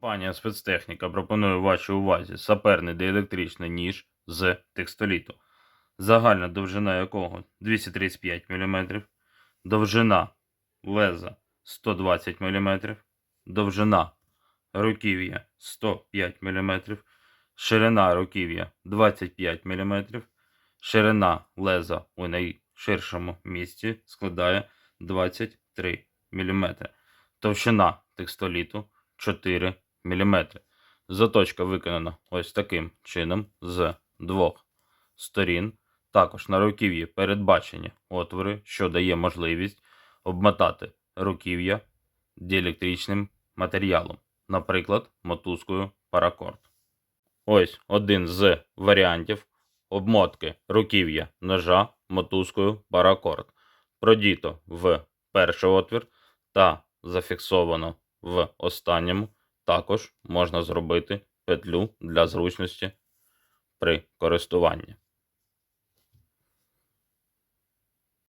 Компанія спецтехніка пропонує вашій увазі саперний диелектричний ніж з текстоліту, загальна довжина якого 235 мм, довжина леза 120 мм, довжина руків'я 105 мм, ширина руків'я 25 мм, ширина леза у найширшому місці складає 23 мм, товщина текстоліту 4 мм. Заточка виконана ось таким чином з двох сторін. Також на руків'ї передбачені отвори, що дає можливість обмотати руків'я діелектричним матеріалом, наприклад, мотузкою паракорд. Ось один з варіантів обмотки руків'я ножа мотузкою паракорд. Продіто в перший отвір та зафіксовано в останньому. Також можна зробити петлю для зручності при користуванні.